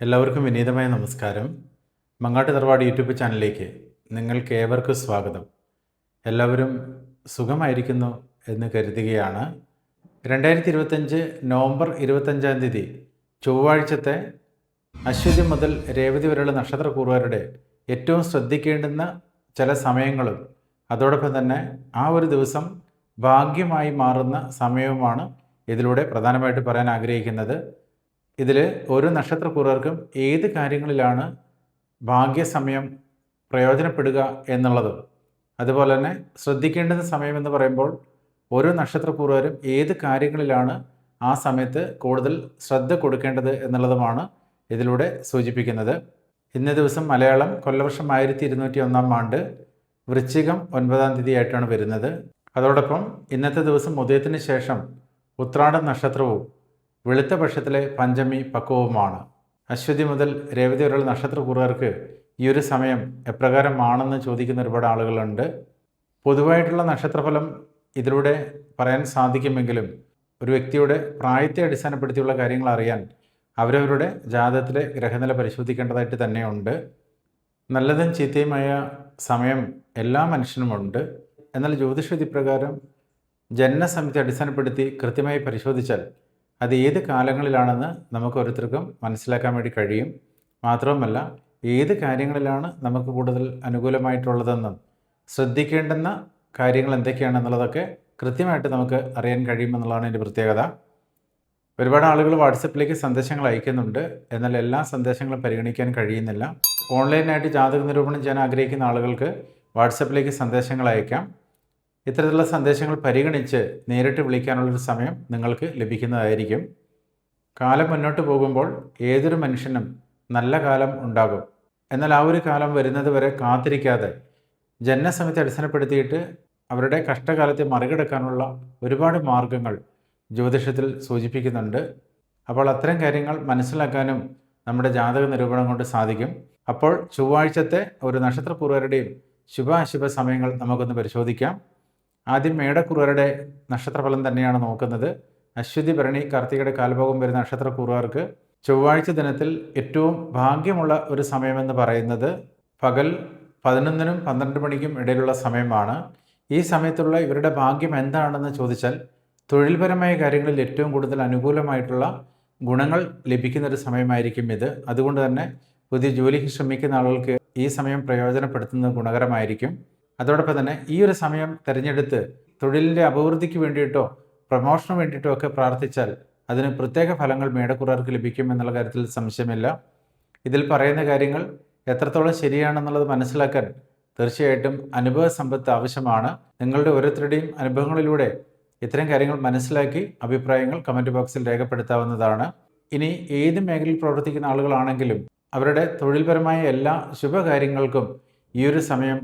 എല്ലാവർക്കും വിനീതമായ നമസ്കാരം. മങ്ങാട്ട് തറവാട് യൂട്യൂബ് ചാനലിലേക്ക് നിങ്ങൾക്ക് ഏവർക്കും സ്വാഗതം. എല്ലാവരും സുഖമായിരിക്കുന്നു എന്ന് കരുതുകയാണ്. രണ്ടായിരത്തി ഇരുപത്തഞ്ച് നവംബർ ഇരുപത്തഞ്ചാം തീയതി ചൊവ്വാഴ്ചത്തെ അശ്വതി മുതൽ രേവതി വരെയുള്ള നക്ഷത്രക്കൂറുകാരുടെ ഏറ്റവും ശ്രദ്ധിക്കേണ്ടുന്ന ചില സമയങ്ങളും അതോടൊപ്പം തന്നെ ആ ഒരു ദിവസം ഭാഗ്യമായി മാറുന്ന സമയവുമാണ് ഇതിലൂടെ പ്രധാനമായിട്ട് പറയാൻ ആഗ്രഹിക്കുന്നത്. ഇതിൽ ഓരോ നക്ഷത്രക്കൂറുകാർക്കും ഏത് കാര്യങ്ങളിലാണ് ഭാഗ്യസമയം പ്രയോജനപ്പെടുക എന്നുള്ളത്. അതുപോലെ തന്നെ ശ്രദ്ധിക്കേണ്ടുന്ന സമയം എന്ന് പറയുമ്പോൾ ഓരോ നക്ഷത്രക്കൂറുകാരും ഏത് കാര്യങ്ങളിലാണ് ആ സമയത്ത് കൂടുതൽ ശ്രദ്ധ കൊടുക്കേണ്ടത് എന്നുള്ളതുമാണ് ഇതിലൂടെ സൂചിപ്പിക്കുന്നത്. ഇന്നേ ദിവസം മലയാളം കൊല്ലവർഷം ആയിരത്തി ഇരുന്നൂറ്റി ഒന്നാം ആണ്ട് വൃശ്ചികം ഒൻപതാം തീയതി ആയിട്ടാണ് വരുന്നത്. അതോടൊപ്പം ഇന്നത്തെ ദിവസം ഉദയത്തിന് ശേഷം ഉത്രാടം നക്ഷത്രവും വെളുത്ത പക്ഷത്തിലെ പഞ്ചമി പക്വവുമാണ്. അശ്വതി മുതൽ രേവതി വരെയുള്ള നക്ഷത്രക്കൂറുകാർക്ക് ഈ ഒരു സമയം എപ്രകാരമാണെന്ന് ചോദിക്കുന്ന ഒരുപാട് ആളുകളുണ്ട്. പൊതുവായിട്ടുള്ള നക്ഷത്രഫലം ഇതിലൂടെ പറയാൻ സാധിക്കുമെങ്കിലും ഒരു വ്യക്തിയുടെ പ്രായത്തെ അടിസ്ഥാനപ്പെടുത്തിയുള്ള കാര്യങ്ങൾ അറിയാൻ അവരവരുടെ ജാതകത്തിലെ ഗ്രഹനില പരിശോധിക്കേണ്ടതായിട്ട് തന്നെയുണ്ട്. നല്ലതും ചീത്തയുമായ സമയം എല്ലാ മനുഷ്യനുമുണ്ട് എന്നാൽ ജ്യോതിഷവിധി പ്രകാരം ജനനസമിതി അടിസ്ഥാനപ്പെടുത്തി കൃത്യമായി പരിശോധിച്ചാൽ അത് ഏത് കാലങ്ങളിലാണെന്ന് നമുക്ക് ഓരോരുത്തർക്കും മനസ്സിലാക്കാൻ വേണ്ടി കഴിയും. മാത്രവുമല്ല ഏത് കാര്യങ്ങളിലാണ് നമുക്ക് കൂടുതൽ അനുകൂലമായിട്ടുള്ളതെന്നും ശ്രദ്ധിക്കേണ്ടുന്ന കാര്യങ്ങൾ എന്തൊക്കെയാണെന്നുള്ളതൊക്കെ കൃത്യമായിട്ട് നമുക്ക് അറിയാൻ കഴിയുമെന്നുള്ളതാണ് എന്റെ പ്രത്യേകത. ഒരുപാട് ആളുകൾ വാട്സപ്പിലേക്ക് സന്ദേശങ്ങൾ അയക്കുന്നുണ്ട്. എന്നാൽ എല്ലാ സന്ദേശങ്ങളും പരിഗണിക്കാൻ കഴിയുന്നില്ല. ഓൺലൈനായിട്ട് ജാതക നിരൂപണം ചെയ്യാൻ ആഗ്രഹിക്കുന്ന ആളുകൾക്ക് വാട്സപ്പിലേക്ക് സന്ദേശങ്ങൾ അയക്കാം. ഇത്തരത്തിലുള്ള സന്ദേശങ്ങൾ പരിഗണിച്ച് നേരിട്ട് വിളിക്കാനുള്ളൊരു സമയം നിങ്ങൾക്ക് ലഭിക്കുന്നതായിരിക്കും. കാലം മുന്നോട്ട് പോകുമ്പോൾ ഏതൊരു മനുഷ്യനും നല്ല കാലം ഉണ്ടാകും. എന്നാൽ ആ ഒരു കാലം വരുന്നത് വരെ കാത്തിരിക്കാതെ ജനനസമിതി അടിസ്ഥാനപ്പെടുത്തിയിട്ട് അവരുടെ കഷ്ടകാലത്തെ മറികടക്കാനുള്ള ഒരുപാട് മാർഗങ്ങൾ ജ്യോതിഷത്തിൽ സൂചിപ്പിക്കുന്നുണ്ട്. അപ്പോൾ അത്തരം കാര്യങ്ങൾ മനസ്സിലാക്കാനും നമ്മുടെ ജാതക നിരൂപണം കൊണ്ട് സാധിക്കും. അപ്പോൾ ചൊവ്വാഴ്ചത്തെ ഒരു നക്ഷത്രപൂർവരുടെയും ശുഭാശുഭ സമയങ്ങൾ നമുക്കൊന്ന് പരിശോധിക്കാം. ആദ്യം മേടക്കുറുവരുടെ നക്ഷത്രഫലം തന്നെയാണ് നോക്കുന്നത്. അശ്വതി ഭരണി കാർത്തികയുടെ കാൽഭാഗം വരുന്ന നക്ഷത്രക്കുറുകാർക്ക് ചൊവ്വാഴ്ച ദിനത്തിൽ ഏറ്റവും ഭാഗ്യമുള്ള ഒരു സമയമെന്ന് പറയുന്നത് പകൽ പതിനൊന്നിനും പന്ത്രണ്ട് മണിക്കും ഇടയിലുള്ള സമയമാണ്. ഈ സമയത്തുള്ള ഇവരുടെ ഭാഗ്യം എന്താണെന്ന് ചോദിച്ചാൽ തൊഴിൽപരമായ കാര്യങ്ങളിൽ ഏറ്റവും കൂടുതൽ അനുകൂലമായിട്ടുള്ള ഗുണങ്ങൾ ലഭിക്കുന്ന ഒരു സമയമായിരിക്കും ഇത്. അതുകൊണ്ട് തന്നെ പുതിയ ജോലിക്ക് ശ്രമിക്കുന്ന ആളുകൾക്ക് ഈ സമയം പ്രയോജനപ്പെടുത്തുന്നത് ഗുണകരമായിരിക്കും. അതോടൊപ്പം തന്നെ ഈ ഒരു സമയം തിരഞ്ഞെടുത്ത് തൊഴിലിന്റെ അഭിവൃദ്ധിക്ക് വേണ്ടിയിട്ടോ പ്രമോഷന് വേണ്ടിയിട്ടോ ഒക്കെ പ്രാർത്ഥിച്ചാൽ അതിന് പ്രത്യേക ഫലങ്ങൾ മേടക്കുറാർക്ക് ലഭിക്കും എന്നുള്ള കാര്യത്തിൽ സംശയമില്ല. ഇതിൽ പറയുന്ന കാര്യങ്ങൾ എത്രത്തോളം ശരിയാണെന്നുള്ളത് മനസ്സിലാക്കാൻ തീർച്ചയായിട്ടും അനുഭവ സമ്പത്ത് ആവശ്യമാണ്. നിങ്ങളുടെ ഓരോരുത്തരുടെയും അനുഭവങ്ങളിലൂടെ ഇത്തരം കാര്യങ്ങൾ മനസ്സിലാക്കി അഭിപ്രായങ്ങൾ കമന്റ് ബോക്സിൽ രേഖപ്പെടുത്താവുന്നതാണ്. ഇനി ഏത് മേഖലയിൽ പ്രവർത്തിക്കുന്ന ആളുകളാണെങ്കിലും അവരുടെ തൊഴിൽപരമായ എല്ലാ ശുഭകാര്യങ്ങൾക്കും ഈ ഒരു സമയം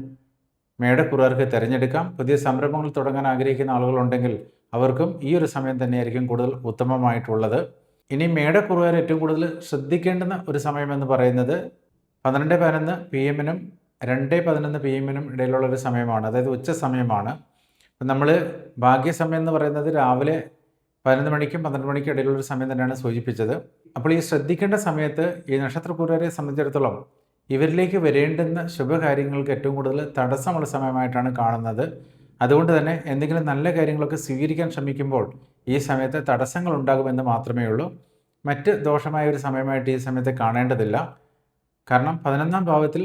മേടക്കുറുകാർക്ക് തിരഞ്ഞെടുക്കാം. പുതിയ സംരംഭങ്ങൾ തുടങ്ങാൻ ആഗ്രഹിക്കുന്ന ആളുകളുണ്ടെങ്കിൽ അവർക്കും ഈ ഒരു സമയം തന്നെയായിരിക്കും കൂടുതൽ ഉത്തമമായിട്ടുള്ളത്. ഇനി മേടക്കുറുകാർ ഏറ്റവും കൂടുതൽ ശ്രദ്ധിക്കേണ്ടുന്ന ഒരു സമയമെന്ന് പറയുന്നത് പന്ത്രണ്ട് പതിനൊന്ന് പി എമ്മിനും രണ്ട് പതിനൊന്ന് പി എമ്മിനും ഇടയിലുള്ള ഒരു സമയമാണ്. അതായത് ഉച്ച സമയമാണ്. നമ്മൾ ഭാഗ്യസമയം എന്ന് പറയുന്നത് രാവിലെ പതിനൊന്ന് മണിക്കും പന്ത്രണ്ട് മണിക്കും ഇടയിലുള്ള ഒരു സമയം തന്നെയാണ് സൂചിപ്പിച്ചത്. അപ്പോൾ ഈ ശ്രദ്ധിക്കേണ്ട സമയത്ത് ഈ നക്ഷത്രക്കൂറുകാരെ സംബന്ധിച്ചിടത്തോളം ഇവരിലേക്ക് വരേണ്ടുന്ന ശുഭകാര്യങ്ങൾക്ക് ഏറ്റവും കൂടുതൽ തടസ്സമുള്ള സമയമായിട്ടാണ് കാണുന്നത്. അതുകൊണ്ട് തന്നെ എന്തെങ്കിലും നല്ല കാര്യങ്ങളൊക്കെ സ്വീകരിക്കാൻ ശ്രമിക്കുമ്പോൾ ഈ സമയത്ത് തടസ്സങ്ങൾ ഉണ്ടാകുമെന്ന് മാത്രമേ ഉള്ളൂ. മറ്റ് ദോഷമായ ഒരു സമയമായിട്ട് ഈ സമയത്ത് കാണേണ്ടതില്ല. കാരണം പതിനൊന്നാം ഭാവത്തിൽ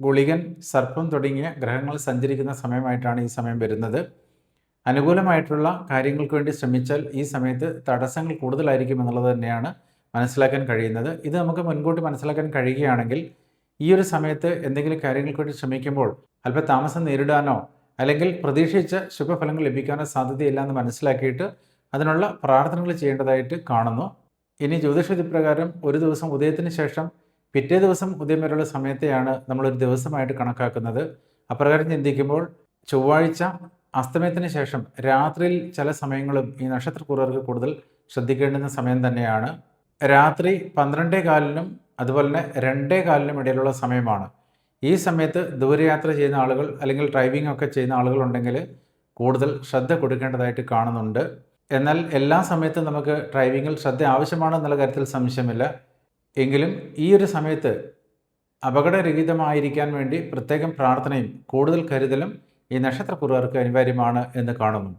ഗുളികൻ സർപ്പം തുടങ്ങിയ ഗ്രഹങ്ങൾ സഞ്ചരിക്കുന്ന സമയമായിട്ടാണ് ഈ സമയം വരുന്നത്. അനുകൂലമായിട്ടുള്ള കാര്യങ്ങൾക്ക് വേണ്ടി ശ്രമിച്ചാൽ ഈ സമയത്ത് തടസ്സങ്ങൾ കൂടുതലായിരിക്കും എന്നുള്ളത് തന്നെയാണ് മനസ്സിലാക്കാൻ കഴിയുന്നത്. ഇത് നമുക്ക് മുൻകൂട്ടി മനസ്സിലാക്കാൻ കഴിയുകയാണെങ്കിൽ ഈ ഒരു സമയത്ത് എന്തെങ്കിലും കാര്യങ്ങൾക്ക് വേണ്ടി ശ്രമിക്കുമ്പോൾ അല്പം താമസം നേരിടാനോ അല്ലെങ്കിൽ പ്രതീക്ഷിച്ച ശുഭഫലങ്ങൾ ലഭിക്കാനോ സാധ്യതയില്ല എന്ന് മനസ്സിലാക്കിയിട്ട് അതിനുള്ള പ്രാർത്ഥനകൾ ചെയ്യേണ്ടതായിട്ട് കാണുന്നു. ഇനി ജ്യോതിഷവിധി പ്രകാരം ഒരു ദിവസം ഉദയത്തിന് ശേഷം പിറ്റേ ദിവസം ഉദയം വരെയുള്ള സമയത്തെയാണ് നമ്മളൊരു ദിവസമായിട്ട് കണക്കാക്കുന്നത്. അപ്രകാരം ചിന്തിക്കുമ്പോൾ ചൊവ്വാഴ്ച അസ്തമയത്തിന് ശേഷം രാത്രിയിൽ ചില സമയങ്ങളും ഈ നക്ഷത്രക്കൂറുകാർക്ക് കൂടുതൽ ശ്രദ്ധിക്കേണ്ടുന്ന സമയം തന്നെയാണ്. രാത്രി പന്ത്രണ്ടേ കാലിനും അതുപോലെ തന്നെ രണ്ടേ കാലിനും ഇടയിലുള്ള സമയമാണ്. ഈ സമയത്ത് ദൂരയാത്ര ചെയ്യുന്ന ആളുകൾ അല്ലെങ്കിൽ ഡ്രൈവിംഗ് ഒക്കെ ചെയ്യുന്ന ആളുകളുണ്ടെങ്കിൽ കൂടുതൽ ശ്രദ്ധ കൊടുക്കേണ്ടതായിട്ട് കാണുന്നുണ്ട്. എന്നാൽ എല്ലാ സമയത്തും നമുക്ക് ഡ്രൈവിങ്ങിൽ ശ്രദ്ധ ആവശ്യമാണെന്നുള്ള കാര്യത്തിൽ സംശയമില്ല. എങ്കിലും ഈ ഒരു സമയത്ത് അപകടരഹിതമായിരിക്കാൻ വേണ്ടി പ്രത്യേകം പ്രാർത്ഥനയും കൂടുതൽ കരുതലും ഈ നക്ഷത്രക്കുറുകാർക്ക് അനിവാര്യമാണ് എന്ന് കാണുന്നു.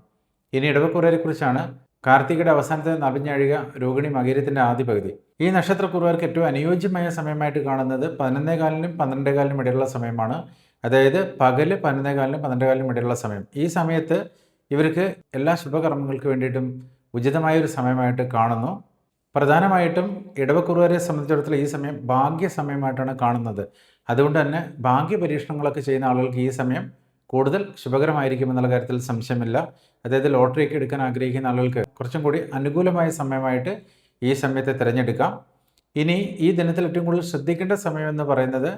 ഇനി ഇടവക്കുറയെക്കുറിച്ചാണ് കാർത്തികയുടെ അവസാനത്തെ നവിഞ്ഞഴിക രോഹിണി മകീരത്തിന്റെ ആദ്യ പകുതി. ഈ നക്ഷത്രക്കുറുകാർക്ക് ഏറ്റവും അനുയോജ്യമായ സമയമായിട്ട് കാണുന്നത് പതിനൊന്നേകാലിനും പന്ത്രണ്ടേകാലിനും ഇടയിലുള്ള സമയമാണ്. അതായത് പകൽ പതിനൊന്നേകാലിനും പന്ത്രണ്ടേകാലിനും ഇടയിലുള്ള സമയം. ഈ സമയത്ത് ഇവർക്ക് എല്ലാ ശുഭകർമ്മങ്ങൾക്ക് വേണ്ടിയിട്ടും ഉചിതമായ ഒരു സമയമായിട്ട് കാണുന്നു. പ്രധാനമായിട്ടും ഇടവക്കുറുവരെ സംബന്ധിച്ചിടത്തോളം ഈ സമയം ഭാഗ്യ സമയമായിട്ടാണ് കാണുന്നത്. അതുകൊണ്ട് തന്നെ ഭാഗ്യ പരീക്ഷണങ്ങളൊക്കെ ചെയ്യുന്ന ആളുകൾക്ക് ഈ സമയം കൂടുതൽ ശുഭകരമായിരിക്കും ശുഭകരമായിരിക്കുമെന്നുള്ള കാര്യത്തിൽ സംശയമില്ല. അതായത് ലോട്ടറിയൊക്കെ എടുക്കാൻ ആഗ്രഹിക്കുന്ന ആളുകൾക്ക് കുറച്ചും കൂടി അനുകൂലമായ സമയമായിട്ട് ഈ സമയത്തെ തിരഞ്ഞെടുക്കാം. ഇനി ഈ ദിനത്തിൽ ഏറ്റവും കൂടുതൽ ശ്രദ്ധിക്കേണ്ട സമയം എന്ന് പറയുന്നത്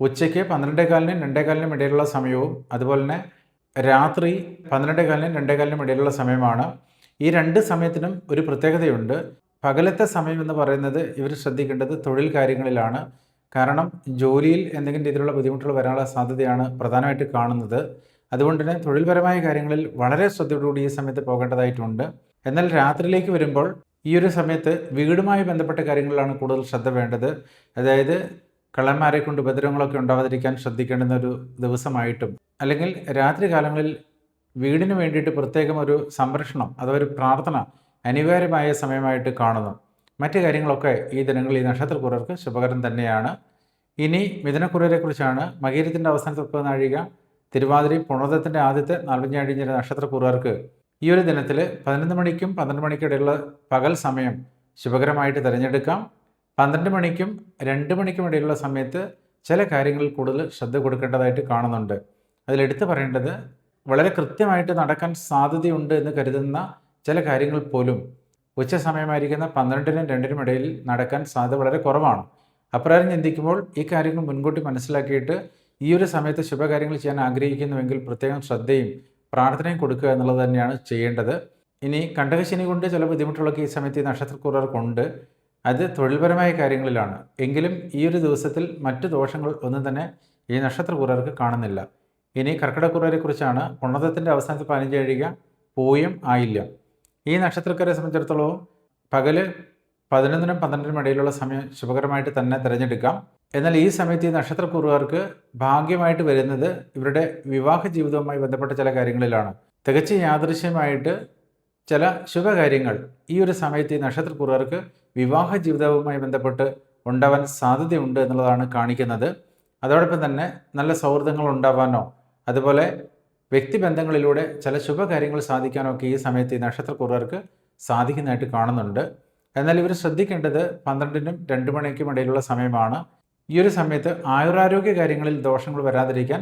ഉച്ചയ്ക്ക് പന്ത്രണ്ടേകാലിനും രണ്ടേകാലിനും ഇടയിലുള്ള സമയവും അതുപോലെ തന്നെ രാത്രി പന്ത്രണ്ടേകാലിനും രണ്ടേകാലിനും ഇടയിലുള്ള സമയമാണ്. ഈ രണ്ട് സമയത്തിനും ഒരു പ്രത്യേകതയുണ്ട്. പകലത്തെ സമയം എന്ന് പറയുന്നത് ഇവർ ശ്രദ്ധിക്കേണ്ടത് തൊഴിൽ കാര്യങ്ങളിലാണ്. കാരണം ജോലിയിൽ എന്തെങ്കിലും രീതിയിലുള്ള ബുദ്ധിമുട്ടുകൾ വരാനുള്ള സാധ്യതയാണ് പ്രധാനമായിട്ട് കാണുന്നത്. അതുകൊണ്ട് തന്നെ തൊഴിൽപരമായ കാര്യങ്ങളിൽ വളരെ ശ്രദ്ധയോടുകൂടി ഈ സമയത്ത് പോകേണ്ടതായിട്ടുണ്ട്. എന്നാൽ രാത്രിയിലേക്ക് വരുമ്പോൾ ഈ ഒരു സമയത്ത് വീടുമായി ബന്ധപ്പെട്ട കാര്യങ്ങളിലാണ് കൂടുതൽ ശ്രദ്ധ വേണ്ടത്. അതായത് കള്ളന്മാരെ കൊണ്ട് ഉപദ്രവങ്ങളൊക്കെ ഉണ്ടാവാതിരിക്കാൻ ശ്രദ്ധിക്കേണ്ടുന്ന ഒരു ദിവസമായിട്ടും അല്ലെങ്കിൽ രാത്രി കാലങ്ങളിൽ വീടിന് വേണ്ടിയിട്ട് പ്രത്യേകം ഒരു സംരക്ഷണം അഥവാ ഒരു പ്രാർത്ഥന അനിവാര്യമായ സമയമായിട്ട് കാണുന്നു. മറ്റു കാര്യങ്ങളൊക്കെ ഈ ദിനങ്ങളിൽ ഈ നക്ഷത്രക്കുറർക്ക് ശുഭകരം തന്നെയാണ്. ഇനി മിഥുനക്കുറരെക്കുറിച്ചാണ് മകീരത്തിന്റെ അവസാനത്തെ മുപ്പത് നാഴിക തിരുവാതിരി പുണർദത്തിന്റെ ആദ്യത്തെ നാൽപ്പഞ്ഞാഴിഞ്ഞ നക്ഷത്രക്കുറർക്ക് ഈ ഒരു ദിനത്തിൽ പതിനൊന്ന് മണിക്കും പന്ത്രണ്ട് മണിക്കിടയിലുള്ള പകൽ സമയം ശുഭകരമായിട്ട് തിരഞ്ഞെടുക്കാം. പന്ത്രണ്ട് മണിക്കും രണ്ട് മണിക്കും ഇടയിലുള്ള സമയത്ത് ചില കാര്യങ്ങളിൽ കൂടുതൽ ശ്രദ്ധ കൊടുക്കേണ്ടതായിട്ട് കാണുന്നുണ്ട്. അതിലെടുത്ത് പറയേണ്ടത് വളരെ കൃത്യമായിട്ട് നടക്കാൻ സാധ്യതയുണ്ട് എന്ന് കരുതുന്ന ചില കാര്യങ്ങൾ പോലും ഉച്ച സമയമായിരിക്കുന്ന പന്ത്രണ്ടിനും രണ്ടിനും ഇടയിൽ നടക്കാൻ സാധ്യത വളരെ കുറവാണ്. അപ്രകാരം ചിന്തിക്കുമ്പോൾ ഈ കാര്യങ്ങൾ മുൻകൂട്ടി മനസ്സിലാക്കിയിട്ട് ഈ ഒരു സമയത്ത് ശുഭകാര്യങ്ങൾ ചെയ്യാൻ ആഗ്രഹിക്കുന്നുവെങ്കിൽ പ്രത്യേകം ശ്രദ്ധയും പ്രാർത്ഥനയും കൊടുക്കുക എന്നുള്ളത് തന്നെയാണ് ചെയ്യേണ്ടത്. ഇനി കണ്ടകശനി കൊണ്ട് ചില ബുദ്ധിമുട്ടുകളൊക്കെ ഈ സമയത്ത് ഈ നക്ഷത്രക്കുറർക്കുണ്ട് അത് തൊഴിൽപരമായ കാര്യങ്ങളിലാണ്. എങ്കിലും ഈ ഒരു ദിവസത്തിൽ മറ്റു ദോഷങ്ങൾ ഒന്നും തന്നെ ഈ നക്ഷത്രക്കുറർക്ക് കാണുന്നില്ല. ഇനി കർക്കിടക്കുറരെ ഉണ്ണതത്തിന്റെ അവസാനത്തെ പതിനഞ്ച് കഴിയുക പോയും ആയില്യം ഈ നക്ഷത്രക്കാരെ സംബന്ധിച്ചിടത്തോളം പകൽ പതിനൊന്നിനും പന്ത്രണ്ടിനും ഇടയിലുള്ള സമയം ശുഭകരമായിട്ട് തന്നെ തിരഞ്ഞെടുക്കാം. എന്നാൽ ഈ സമയത്ത് ഈ നക്ഷത്രക്കുറുകാർക്ക് ഭാഗ്യമായിട്ട് വരുന്നത് ഇവരുടെ വിവാഹ ജീവിതവുമായി ബന്ധപ്പെട്ട ചില കാര്യങ്ങളിലാണ്. തികച്ച യാദൃശ്യമായിട്ട് ചില ശുഭകാര്യങ്ങൾ ഈ ഒരു സമയത്ത് ഈ നക്ഷത്രക്കുറുകാർക്ക് വിവാഹ ജീവിതവുമായി ബന്ധപ്പെട്ട് ഉണ്ടാവാൻ സാധ്യതയുണ്ട് എന്നുള്ളതാണ് കാണിക്കുന്നത്. അതോടൊപ്പം തന്നെ നല്ല സൗഹൃദങ്ങൾ ഉണ്ടാവാനോ അതുപോലെ വ്യക്തിബന്ധങ്ങളിലൂടെ ചില ശുഭകാര്യങ്ങൾ സാധിക്കാനൊക്കെ ഈ സമയത്ത് ഈ നക്ഷത്രക്കുറവർക്ക് സാധിക്കുന്നതായിട്ട് കാണുന്നുണ്ട്. എന്നാൽ ഇവർ ശ്രദ്ധിക്കേണ്ടത് പന്ത്രണ്ടിനും രണ്ട് മണിക്കും ഇടയിലുള്ള സമയമാണ്. ഈ ഒരു സമയത്ത് ആയുരാരോഗ്യ കാര്യങ്ങളിൽ ദോഷങ്ങൾ വരാതിരിക്കാൻ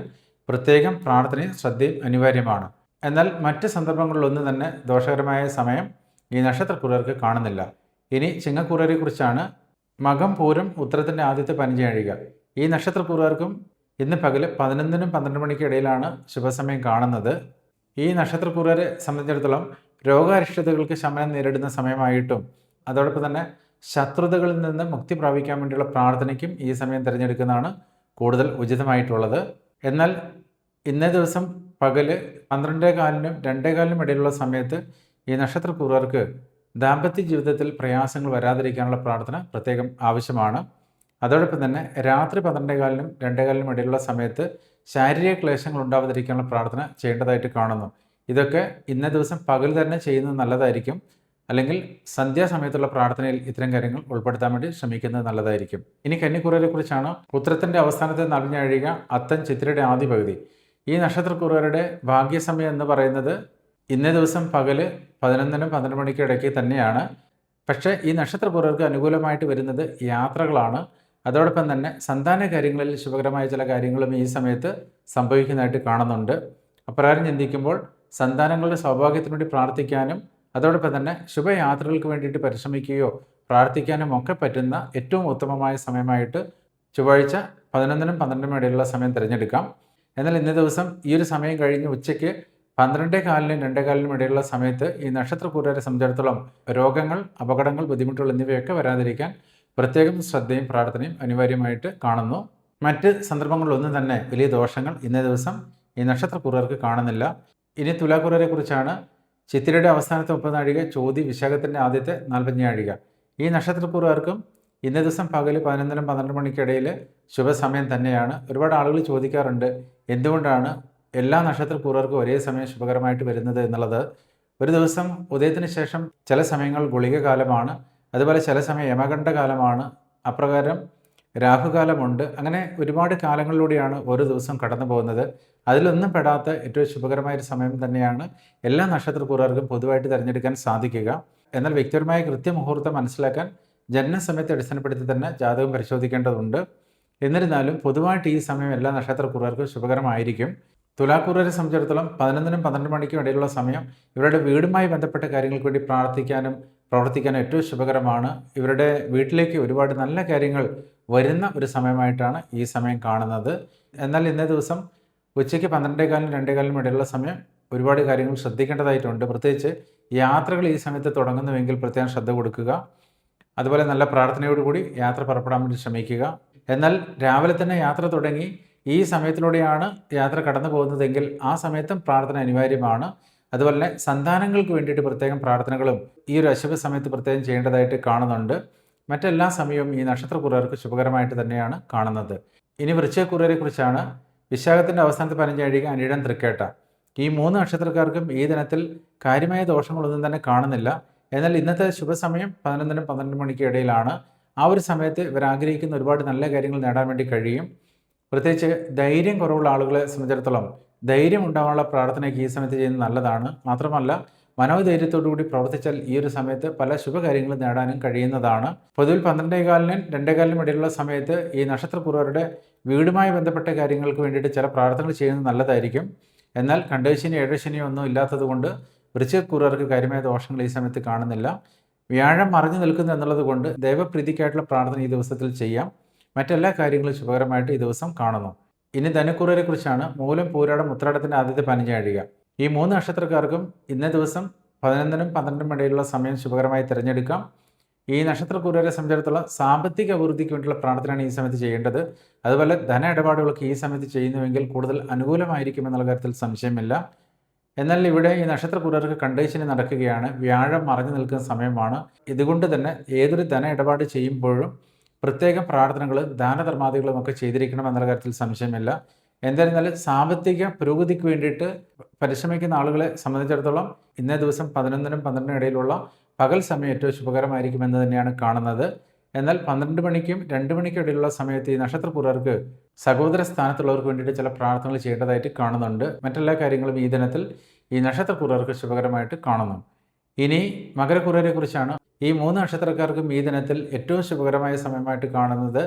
പ്രത്യേകം പ്രാർത്ഥനയും ശ്രദ്ധയും അനിവാര്യമാണ്. എന്നാൽ മറ്റ് സന്ദർഭങ്ങളിലൊന്നും തന്നെ ദോഷകരമായ സമയം ഈ നക്ഷത്രക്കുറവർക്ക് കാണുന്നില്ല. ഇനി ചിങ്ങക്കുറരെ കുറിച്ചാണ് മകം പൂരം ഉത്തരത്തിന്റെ ആദ്യത്തെ പനിഞ്ഞഴിക ഈ നക്ഷത്രക്കുറവർക്കും ഇന്ന് പകൽ പതിനൊന്നിനും പന്ത്രണ്ട് മണിക്ക് ഇടയിലാണ് ശുഭസമയം കാണുന്നത്. ഈ നക്ഷത്രക്കൂറരെ സംബന്ധിച്ചിടത്തോളം രോഗാരിഷ്ടതകൾക്ക് ശമനം നേരിടുന്ന സമയമായിട്ടും അതോടൊപ്പം തന്നെ ശത്രുതകളിൽ നിന്ന് മുക്തി പ്രാപിക്കാൻ വേണ്ടിയുള്ള പ്രാർത്ഥനയ്ക്കും ഈ സമയം തിരഞ്ഞെടുക്കുന്നതാണ് കൂടുതൽ ഉചിതമായിട്ടുള്ളത്. എന്നാൽ ഇന്നേ ദിവസം പകൽ പന്ത്രണ്ടേ കാലിനും രണ്ടേ കാലിനും ഇടയിലുള്ള സമയത്ത് ഈ നക്ഷത്രക്കൂറുകാർക്ക് ദാമ്പത്യ ജീവിതത്തിൽ പ്രയാസങ്ങൾ വരാതിരിക്കാനുള്ള പ്രാർത്ഥന പ്രത്യേകം ആവശ്യമാണ്. അതോടൊപ്പം തന്നെ രാത്രി പന്ത്രണ്ടേകാലിനും രണ്ടേകാലിനും ഇടയിലുള്ള സമയത്ത് ശാരീരിക ക്ലേശങ്ങൾ ഉണ്ടാവാതിരിക്കാനുള്ള പ്രാർത്ഥന ചെയ്യേണ്ടതായിട്ട് കാണുന്നു. ഇതൊക്കെ ഇന്നേ ദിവസം പകൽ തന്നെ ചെയ്യുന്നത് നല്ലതായിരിക്കും. അല്ലെങ്കിൽ സന്ധ്യാസമയത്തുള്ള പ്രാർത്ഥനയിൽ ഇത്തരം കാര്യങ്ങൾ ഉൾപ്പെടുത്താൻ വേണ്ടി ശ്രമിക്കുന്നത് നല്ലതായിരിക്കും. ഇനി കന്നിക്കുറരെ കുറിച്ചാണ് പുത്രത്തിന്റെ അവസാനത്തെ നലിഞ്ഞഴിക അത്തൻ ചിത്രയുടെ ആദ്യ പകുതി ഈ നക്ഷത്രക്കുറവരുടെ ഭാഗ്യസമയം എന്ന് പറയുന്നത് ഇന്നേ ദിവസം പകൽ പതിനൊന്നിനും പന്ത്രണ്ട് മണിക്കും ഇടയ്ക്ക് തന്നെയാണ്. പക്ഷേ ഈ നക്ഷത്രക്കുറവർക്ക് അനുകൂലമായിട്ട് വരുന്നത് യാത്രകളാണ്. അതോടൊപ്പം തന്നെ സന്താന കാര്യങ്ങളിൽ ശുഭകരമായ ചില കാര്യങ്ങളും ഈ സമയത്ത് സംഭവിക്കുന്നതായിട്ട് കാണുന്നുണ്ട്. അപ്രകാരം ചിന്തിക്കുമ്പോൾ സന്താനങ്ങളുടെ സൗഭാഗ്യത്തിനു വേണ്ടി പ്രാർത്ഥിക്കാനും അതോടൊപ്പം തന്നെ ശുഭയാത്രകൾക്ക് വേണ്ടിയിട്ട് പരിശ്രമിക്കുകയോ പ്രാർത്ഥിക്കാനും ഒക്കെ പറ്റുന്ന ഏറ്റവും ഉത്തമമായ സമയമായിട്ട് ചൊവ്വാഴ്ച പതിനൊന്നിനും പന്ത്രണ്ടിനും ഇടയിലുള്ള സമയം തിരഞ്ഞെടുക്കാം. എന്നാൽ ഇന്നേ ദിവസം ഈ ഒരു സമയം കഴിഞ്ഞ് ഉച്ചയ്ക്ക് പന്ത്രണ്ടേ കാലിനും രണ്ടേ കാലിനും ഇടയിലുള്ള സമയത്ത് ഈ നക്ഷത്രക്കൂറുകാരെ സംബന്ധിച്ചിടത്തോളം രോഗങ്ങൾ അപകടങ്ങൾ ബുദ്ധിമുട്ടുകൾ എന്നിവയൊക്കെ വരാതിരിക്കാൻ പ്രത്യേകം ശ്രദ്ധയും പ്രാർത്ഥനയും അനിവാര്യമായിട്ട് കാണുന്നു. മറ്റ് സന്ദർഭങ്ങളിലൊന്നും തന്നെ വലിയ ദോഷങ്ങൾ ഇന്നേ ദിവസം ഈ നക്ഷത്രക്കുറർക്ക് കാണുന്നില്ല. ഇനി തുലാക്കുറരെ കുറിച്ചാണ് ചിത്തിരയുടെ അവസാനത്തെ മുപ്പത് ചോദ്യ വിശാഖത്തിന്റെ ആദ്യത്തെ നാൽപ്പത്തി നാഴിക. ഈ നക്ഷത്രക്കുറർക്കും ഇന്നേ ദിവസം പകൽ പതിനൊന്നിനും പന്ത്രണ്ട് മണിക്കിടയിൽ ശുഭസമയം തന്നെയാണ്. ഒരുപാട് ആളുകൾ ചോദിക്കാറുണ്ട് എന്തുകൊണ്ടാണ് എല്ലാ നക്ഷത്രക്കൂറുകാർക്കും ഒരേ സമയം ശുഭകരമായിട്ട് വരുന്നത് എന്നുള്ളത്? ഒരു ദിവസം ഉദയത്തിന് ശേഷം ചില സമയങ്ങൾ ഗുളിക കാലമാണ് അതുപോലെ ചില സമയം യമകണ്ഠ കാലമാണ് അപ്രകാരം രാഹുകാലമുണ്ട്. അങ്ങനെ ഒരുപാട് കാലങ്ങളിലൂടെയാണ് ഓരോ ദിവസം കടന്നു പോകുന്നത്. അതിലൊന്നും പെടാത്ത ഏറ്റവും ശുഭകരമായ ഒരു സമയം തന്നെയാണ് എല്ലാ നക്ഷത്രക്കൂറുകാർക്കും പൊതുവായിട്ട് തിരഞ്ഞെടുക്കാൻ സാധിക്കുക. എന്നാൽ വ്യക്തിപരമായ കൃത്യമുഹൂർത്തം മനസ്സിലാക്കാൻ ജനനസമയത്തെ അടിസ്ഥാനപ്പെടുത്തി തന്നെ ജാതകം പരിശോധിക്കേണ്ടതുണ്ട്. എന്നിരുന്നാലും പൊതുവായിട്ട് ഈ സമയം എല്ലാ നക്ഷത്രക്കൂറുകാർക്കും ശുഭകരമായിരിക്കും. തുലാക്കൂറുകാരെ സംബന്ധിച്ചിടത്തോളം പതിനൊന്നിനും പന്ത്രണ്ട് മണിക്കും ഇടയിലുള്ള സമയം ഇവരുടെ വീടുമായി ബന്ധപ്പെട്ട കാര്യങ്ങൾക്ക് വേണ്ടി പ്രാർത്ഥിക്കാനും പ്രവർത്തിക്കാനും ഏറ്റവും ശുഭകരമാണ്. ഇവരുടെ വീട്ടിലേക്ക് ഒരുപാട് നല്ല കാര്യങ്ങൾ വരുന്ന ഒരു സമയമായിട്ടാണ് ഈ സമയം കാണുന്നത്. എന്നാൽ ഇന്നേ ദിവസം ഉച്ചയ്ക്ക് പന്ത്രണ്ടേകാലിനും രണ്ടേകാലിനും ഇടയിലുള്ള സമയം ഒരുപാട് കാര്യങ്ങൾ ശ്രദ്ധിക്കേണ്ടതായിട്ടുണ്ട്. പ്രത്യേകിച്ച് യാത്രകൾ ഈ സമയത്ത് തുടങ്ങുന്നുവെങ്കിൽ പ്രത്യേകം ശ്രദ്ധ കൊടുക്കുക. അതുപോലെ നല്ല പ്രാർത്ഥനയോടുകൂടി യാത്ര പുറപ്പെടാൻ വേണ്ടി ശ്രമിക്കുക. എന്നാൽ രാവിലെ തന്നെ യാത്ര തുടങ്ങി ഈ സമയത്തിലൂടെയാണ് യാത്ര കടന്നു പോകുന്നതെങ്കിൽ ആ സമയത്തും പ്രാർത്ഥന അനിവാര്യമാണ്. അതുപോലെ തന്നെ സന്താനങ്ങൾക്ക് വേണ്ടിയിട്ട് പ്രത്യേകം പ്രാർത്ഥനകളും ഈ ഒരു അശുഭ സമയത്ത് പ്രത്യേകം ചെയ്യേണ്ടതായിട്ട് കാണുന്നുണ്ട്. മറ്റെല്ലാ സമയവും ഈ നക്ഷത്രക്കുറർക്ക് ശുഭകരമായിട്ട് തന്നെയാണ് കാണുന്നത്. ഇനി വൃശ്ചയക്കുറവരെ കുറിച്ചാണ് വിശാഖത്തിന്റെ അവസാനത്തെ പതിനഞ്ച് അനിഴം തൃക്കേട്ട. ഈ മൂന്ന് നക്ഷത്രക്കാർക്കും ഈ ദിനത്തിൽ കാര്യമായ ദോഷങ്ങളൊന്നും തന്നെ കാണുന്നില്ല. എന്നാൽ ഇന്നത്തെ ശുഭസമയം പതിനൊന്നിനും പന്ത്രണ്ട് മണിക്ക് ഇടയിലാണ്. ആ ഒരു സമയത്ത് ഇവർ ആഗ്രഹിക്കുന്ന ഒരുപാട് നല്ല കാര്യങ്ങൾ നേടാൻ വേണ്ടി കഴിയും. പ്രത്യേകിച്ച് ധൈര്യം കുറവുള്ള ആളുകളെ സംബന്ധിച്ചിടത്തോളം ധൈര്യം ഉണ്ടാകാനുള്ള പ്രാർത്ഥനയ്ക്ക് ഈ സമയത്ത് ചെയ്യുന്നത് നല്ലതാണ്. മാത്രമല്ല മനോധൈര്യത്തോടുകൂടി പ്രവർത്തിച്ചാൽ ഈ ഒരു സമയത്ത് പല ശുഭകാര്യങ്ങളും നേടാനും കഴിയുന്നതാണ്. പൊതുവിൽ പന്ത്രണ്ടേകാലിനും രണ്ടേകാലിനും ഇടയിലുള്ള സമയത്ത് ഈ നക്ഷത്രപൂർവരുടെ വീടുമായി ബന്ധപ്പെട്ട കാര്യങ്ങൾക്ക് വേണ്ടിയിട്ട് ചില പ്രാർത്ഥനകൾ ചെയ്യുന്നത് നല്ലതായിരിക്കും. എന്നാൽ കണ്ടേശനി ഏഴശനി ഒന്നും ഇല്ലാത്തതുകൊണ്ട് വൃശ്ചികക്കുറവർക്ക് കാര്യമായ ദോഷങ്ങൾ ഈ സമയത്ത് കാണുന്നില്ല. വ്യാഴം മറിഞ്ഞു നിൽക്കുന്നു എന്നുള്ളത് കൊണ്ട് ദൈവപ്രീതിക്കായിട്ടുള്ള പ്രാർത്ഥന ഈ ദിവസത്തിൽ ചെയ്യാം. മറ്റെല്ലാ കാര്യങ്ങളും ശുഭകരമായിട്ട് ഈ ദിവസം കാണുന്നു. ഇനി ധനുക്കുറരെ കുറിച്ചാണ് മൂലം പൂരാടം ഉത്രാടത്തിന്റെ ആദ്യത്തെ പതിനഞ്ചാഴിക ഈ മൂന്ന് നക്ഷത്രക്കാർക്കും ഇന്നേ ദിവസം പതിനൊന്നിനും പന്ത്രണ്ടിനും ഇടയിലുള്ള സമയം ശുഭകരമായി തിരഞ്ഞെടുക്കാം. ഈ നക്ഷത്രക്കൂരരെ സംബന്ധിച്ചിടത്തോളം സാമ്പത്തിക അഭിവൃദ്ധിക്ക് വേണ്ടിയുള്ള പ്രാർത്ഥനയാണ് ഈ സമയത്ത് ചെയ്യേണ്ടത്. അതുപോലെ ധന ഇടപാടുകളൊക്കെ ഈ സമയത്ത് ചെയ്യുന്നുവെങ്കിൽ കൂടുതൽ അനുകൂലമായിരിക്കും എന്നുള്ള കാര്യത്തിൽ സംശയമില്ല. എന്നാൽ ഇവിടെ ഈ നക്ഷത്രക്കൂരർക്ക് കണ്ടീഷന് നടക്കുകയാണ്. വ്യാഴം മറഞ്ഞു നിൽക്കുന്ന സമയമാണ്. ഇതുകൊണ്ട് തന്നെ ഏതൊരു ധന ഇടപാട് ചെയ്യുമ്പോഴും പ്രത്യേകം പ്രാർത്ഥനകൾ ദാനധർമാദികളും ഒക്കെ ചെയ്തിരിക്കണം എന്നുള്ള കാര്യത്തിൽ സംശയമില്ല. എന്തായിരുന്നാലും സാമ്പത്തിക പുരോഗതിക്ക് വേണ്ടിയിട്ട് പരിശ്രമിക്കുന്ന ആളുകളെ സംബന്ധിച്ചിടത്തോളം ഇന്നേ ദിവസം പതിനൊന്നിനും പന്ത്രണ്ടിനും ഇടയിലുള്ള പകൽ സമയം ഏറ്റവും ശുഭകരമായിരിക്കും എന്ന് തന്നെയാണ് കാണുന്നത്. എന്നാൽ പന്ത്രണ്ട് മണിക്കും രണ്ട് മണിക്കും ഇടയിലുള്ള സമയത്ത് ഈ നക്ഷത്രപൂർവർക്ക് സഹോദര സ്ഥാനത്തുള്ളവർക്ക് വേണ്ടിയിട്ട് ചില പ്രാർത്ഥനകൾ ചെയ്യേണ്ടതായിട്ട് കാണുന്നുണ്ട്. മറ്റെല്ലാ കാര്യങ്ങളും ഈ ദിനത്തിൽ ഈ നക്ഷത്രപൂർവർക്ക് ശുഭകരമായിട്ട് കാണുന്നു. ഇനി മകരക്കുറരെ കുറിച്ചാണ് ഈ മൂന്ന് നക്ഷത്രക്കാർക്കും ഈ ദിനത്തിൽ ഏറ്റവും ശുഭകരമായ സമയമായിട്ട് കാണുന്നത്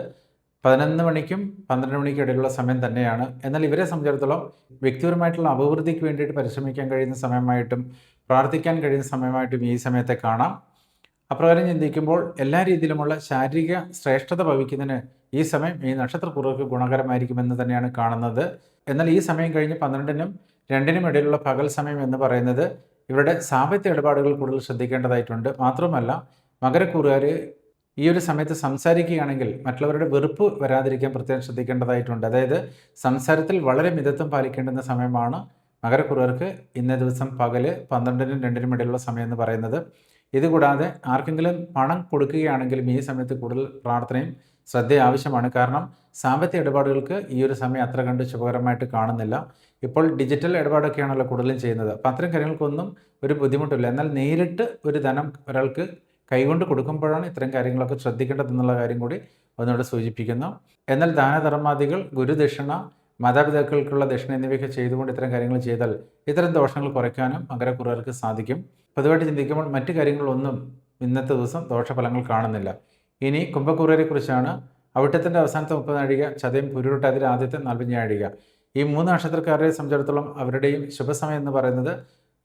പതിനൊന്ന് മണിക്കും പന്ത്രണ്ട് മണിക്കും ഇടയിലുള്ള സമയം തന്നെയാണ്. എന്നാൽ ഇവരെ സംബന്ധിച്ചിടത്തോളം വ്യക്തിപരമായിട്ടുള്ള അഭിവൃദ്ധിക്ക് വേണ്ടിയിട്ട് പരിശ്രമിക്കാൻ കഴിയുന്ന സമയമായിട്ടും പ്രാർത്ഥിക്കാൻ കഴിയുന്ന സമയമായിട്ടും ഈ സമയത്തെ കാണാം. അപ്രകാരം ചിന്തിക്കുമ്പോൾ എല്ലാ രീതിയിലുമുള്ള ശാരീരിക ശ്രേഷ്ഠത ഭവിക്കുന്നതിന് ഈ സമയം ഈ നക്ഷത്രപൂർവക്ക് ഗുണകരമായിരിക്കുമെന്ന് തന്നെയാണ് കാണുന്നത്. എന്നാൽ ഈ സമയം കഴിഞ്ഞ് പന്ത്രണ്ടിനും രണ്ടിനും ഇടയിലുള്ള പകൽ സമയം എന്ന് പറയുന്നത് ഇവരുടെ സാമ്പത്തിക ഇടപാടുകൾ കൂടുതൽ ശ്രദ്ധിക്കേണ്ടതായിട്ടുണ്ട്. മാത്രമല്ല മകരക്കൂറുകാർ ഈ ഒരു സമയത്ത് സംസാരിക്കുകയാണെങ്കിൽ മറ്റുള്ളവരുടെ വെറുപ്പ് വരാതിരിക്കാൻ പ്രത്യേകം ശ്രദ്ധിക്കേണ്ടതായിട്ടുണ്ട്. അതായത് സംസാരത്തിൽ വളരെ മിതത്വം പാലിക്കേണ്ടുന്ന സമയമാണ് മകരക്കുറുവർക്ക് ഇന്നേ ദിവസം പകൽ പന്ത്രണ്ടിനും രണ്ടിനും ഇടയിലുള്ള സമയം എന്ന് പറയുന്നത്. ഇതുകൂടാതെ ആർക്കെങ്കിലും പണം കൊടുക്കുകയാണെങ്കിലും ഈ സമയത്ത് കൂടുതൽ പ്രാർത്ഥനയും ശ്രദ്ധ ആവശ്യമാണ്. കാരണം സാമ്പത്തിക ഇടപാടുകൾക്ക് ഈ ഒരു സമയം അത്ര കണ്ട് ശുഭകരമായിട്ട് കാണുന്നില്ല. ഇപ്പോൾ ഡിജിറ്റൽ ഇടപാടൊക്കെയാണല്ലോ കൂടുതലും ചെയ്യുന്നത്. അപ്പം അത്തരം കാര്യങ്ങൾക്കൊന്നും ഒരു ബുദ്ധിമുട്ടില്ല. എന്നാൽ നേരിട്ട് ഒരു ധനം ഒരാൾക്ക് കൈകൊണ്ട് കൊടുക്കുമ്പോഴാണ് ഇത്തരം കാര്യങ്ങളൊക്കെ ശ്രദ്ധിക്കേണ്ടതെന്നുള്ള കാര്യം കൂടി ഒന്നുകൂടെ സൂചിപ്പിക്കുന്നു. എന്നാൽ ദാനധർമാദികൾ ഗുരുദക്ഷിണ മാതാപിതാക്കൾക്കുള്ള ദക്ഷിണ എന്നിവയൊക്കെ ചെയ്തുകൊണ്ട് ഇത്തരം കാര്യങ്ങൾ ചെയ്താൽ ഇത്തരം ദോഷങ്ങൾ കുറയ്ക്കാനും മകരക്കുറവർക്ക് സാധിക്കും. പൊതുവായിട്ട് ചിന്തിക്കുമ്പോൾ മറ്റു കാര്യങ്ങളൊന്നും ഇന്നത്തെ ദിവസം ദോഷഫലങ്ങൾ കാണുന്നില്ല. ഇനി കുംഭക്കൂറരെ കുറിച്ചാണ് അവിട്ടത്തിന്റെ അവസാനത്തെ മുപ്പത് നാഴിക ചതയം പുരുരുട്ടാതിരെ ആദ്യത്തെ നാൽപ്പത്തി നാഴിക ഈ മൂന്ന് നക്ഷത്രക്കാരെ സംബന്ധിച്ചിടത്തോളം അവരുടെയും ശുഭസമയം എന്ന് പറയുന്നത്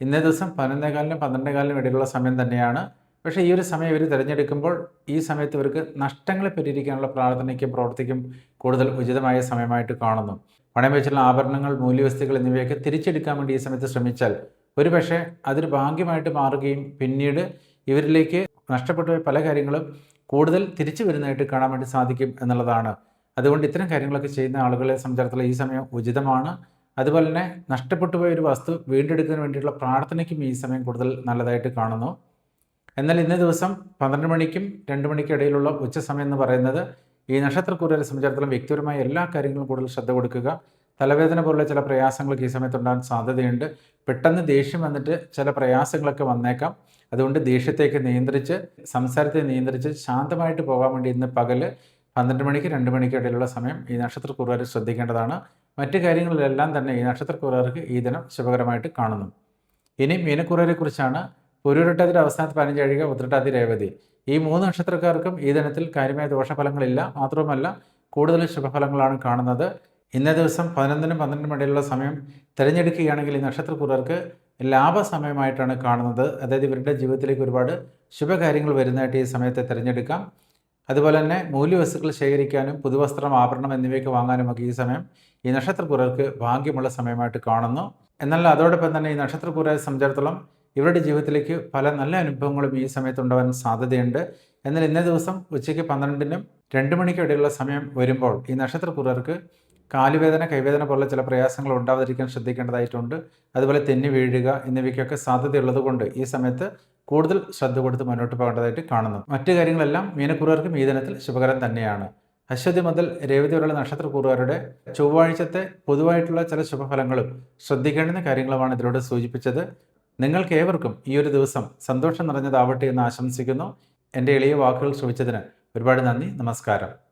ഇന്നേ ദിവസം പതിനൊന്നേകാലിനും പന്ത്രണ്ടേകാലിനും ഇടയിലുള്ള സമയം തന്നെയാണ്. പക്ഷേ ഈ ഒരു സമയം ഇവർ തിരഞ്ഞെടുക്കുമ്പോൾ ഈ സമയത്ത് ഇവർക്ക് നഷ്ടങ്ങളെ പരിഹരിക്കാനുള്ള പ്രാർത്ഥനയ്ക്കും പ്രവർത്തിക്കും കൂടുതൽ ഉചിതമായ സമയമായിട്ട് കാണുന്നു. പണയം വെച്ചുള്ള ആഭരണങ്ങൾ മൂല്യവസ്തുക്കൾ എന്നിവയൊക്കെ തിരിച്ചെടുക്കാൻ വേണ്ടി ഈ സമയത്ത് ശ്രമിച്ചാൽ ഒരു പക്ഷേ അതൊരു ഭാഗ്യമായിട്ട് മാറുകയും പിന്നീട് ഇവരിലേക്ക് നഷ്ടപ്പെട്ട പല കാര്യങ്ങളും കൂടുതൽ തിരിച്ചു വരുന്നതായിട്ട് കാണാൻ വേണ്ടി സാധിക്കും എന്നുള്ളതാണ്. അതുകൊണ്ട് ഇത്തരം കാര്യങ്ങളൊക്കെ ചെയ്യുന്ന ആളുകളെ സംബന്ധിച്ചിടത്തോളം ഈ സമയം ഉചിതമാണ്. അതുപോലെ തന്നെ നഷ്ടപ്പെട്ടു പോയ ഒരു വസ്തു വീണ്ടെടുക്കാൻ വേണ്ടിയിട്ടുള്ള പ്രാർത്ഥനയ്ക്കും ഈ സമയം കൂടുതൽ നല്ലതായിട്ട് കാണുന്നു. എന്നാൽ ഇന്നേ ദിവസം പന്ത്രണ്ട് മണിക്കും രണ്ട് മണിക്കും ഇടയിലുള്ള ഉച്ച സമയം എന്ന് പറയുന്നത് ഈ നക്ഷത്രക്കൂറുകാരെ സംബന്ധിച്ചിടത്തോളം വ്യക്തിപരമായ എല്ലാ കാര്യങ്ങളും കൂടുതൽ ശ്രദ്ധ കൊടുക്കുക. തലവേദന പോലുള്ള ചില പ്രയാസങ്ങൾക്ക് ഈ സമയത്ത് ഉണ്ടാകാൻ സാധ്യതയുണ്ട്. പെട്ടെന്ന് ദേഷ്യം വന്നിട്ട് ചില പ്രയാസങ്ങളൊക്കെ വന്നേക്കാം. അതുകൊണ്ട് ദേഷ്യത്തേക്ക് നിയന്ത്രിച്ച് സംസാരത്തെ നിയന്ത്രിച്ച് ശാന്തമായിട്ട് പോകാൻ വേണ്ടി ഇന്ന് പകൽ പന്ത്രണ്ട് മണിക്ക് രണ്ട് മണിക്ക് ഇടയിലുള്ള സമയം ഈ നക്ഷത്രക്കൂറുകാർ ശ്രദ്ധിക്കേണ്ടതാണ്. മറ്റു കാര്യങ്ങളിലെല്ലാം തന്നെ ഈ നക്ഷത്രക്കൂറുകാർക്ക് ഈ ദിനം ശുഭകരമായിട്ട് കാണുന്നു. ഇനി മീനക്കുറരെ കുറിച്ചാണ്. പുരുരട്ടതിന്റെ അവസാനത്ത് പതിനഞ്ച് അഴിക ഉത്രട്ടാതി രേവതി. ഈ മൂന്ന് നക്ഷത്രക്കാർക്കും ഈ ദിനത്തിൽ കാര്യമായ ദോഷഫലങ്ങളില്ല. മാത്രവുമല്ല കൂടുതൽ ശുഭഫലങ്ങളാണ് കാണുന്നത്. ഇന്നേ ദിവസം പതിനൊന്നിനും പന്ത്രണ്ടിനും ഇടയിലുള്ള സമയം. തിരഞ്ഞെടുക്കുകയാണെങ്കിൽ ഈ നക്ഷത്രക്കൂറുകാർക്ക് ലാഭസമയമായിട്ടാണ് കാണുന്നത്. അതായത് ഇവരുടെ ജീവിതത്തിലേക്ക് ഒരുപാട് ശുഭകാര്യങ്ങൾ വരുന്നതായിട്ട് ഈ സമയത്തെ തിരഞ്ഞെടുക്കാം. അതുപോലെ തന്നെ മൂല്യവസ്തുക്കൾ ശേഖരിക്കാനും പുതുവസ്ത്രം ആഭരണം എന്നിവയൊക്കെ വാങ്ങാനും ഒക്കെ ഈ സമയം ഈ നക്ഷത്രക്കുറർക്ക് ഭാഗ്യമുള്ള സമയമായിട്ട് കാണുന്നു. എന്നാൽ അതോടൊപ്പം തന്നെ ഈ നക്ഷത്രക്കുറയെ സംബന്ധിച്ചിടത്തോളം ഇവരുടെ ജീവിതത്തിലേക്ക് പല നല്ല അനുഭവങ്ങളും ഈ സമയത്ത് ഉണ്ടാവാൻ സാധ്യതയുണ്ട്. എന്നാൽ ഇന്നേ ദിവസം ഉച്ചയ്ക്ക് പന്ത്രണ്ടിനും രണ്ട് മണിക്കും ഇടയിലുള്ള സമയം വരുമ്പോൾ ഈ നക്ഷത്രക്കുറർക്ക് കാലുവേദന കൈവേദന പോലുള്ള ചില പ്രയാസങ്ങൾ ഉണ്ടാവാതിരിക്കാൻ ശ്രദ്ധിക്കേണ്ടതായിട്ടുണ്ട്. അതുപോലെ തെന്നി വീഴുക എന്നിവയ്ക്കൊക്കെ സാധ്യതയുള്ളതുകൊണ്ട് ഈ സമയത്ത് കൂടുതൽ ശ്രദ്ധ കൊടുത്ത് മുന്നോട്ട് പോകേണ്ടതായിട്ട് കാണുന്നു. മറ്റു കാര്യങ്ങളെല്ലാം മീനക്കുറുകാർക്കും ഈ ദിനത്തിൽ ശുഭകരം തന്നെയാണ്. അശ്വതി മുതൽ രേവതി വരെയുള്ള നക്ഷത്രക്കൂറുകാരുടെ ചൊവ്വാഴ്ചത്തെ പൊതുവായിട്ടുള്ള ചില ശുഭഫലങ്ങളും ശ്രദ്ധിക്കേണ്ടുന്ന കാര്യങ്ങളുമാണ് ഇതിലൂടെ സൂചിപ്പിച്ചത്. നിങ്ങൾക്ക് ഏവർക്കും ഈ ഒരു ദിവസം സന്തോഷം നിറഞ്ഞതാവട്ടെ എന്ന് ആശംസിക്കുന്നു. എന്റെ എളിയ വാക്കുകൾ ശ്രമിച്ചതിന് ഒരുപാട് നന്ദി. നമസ്കാരം.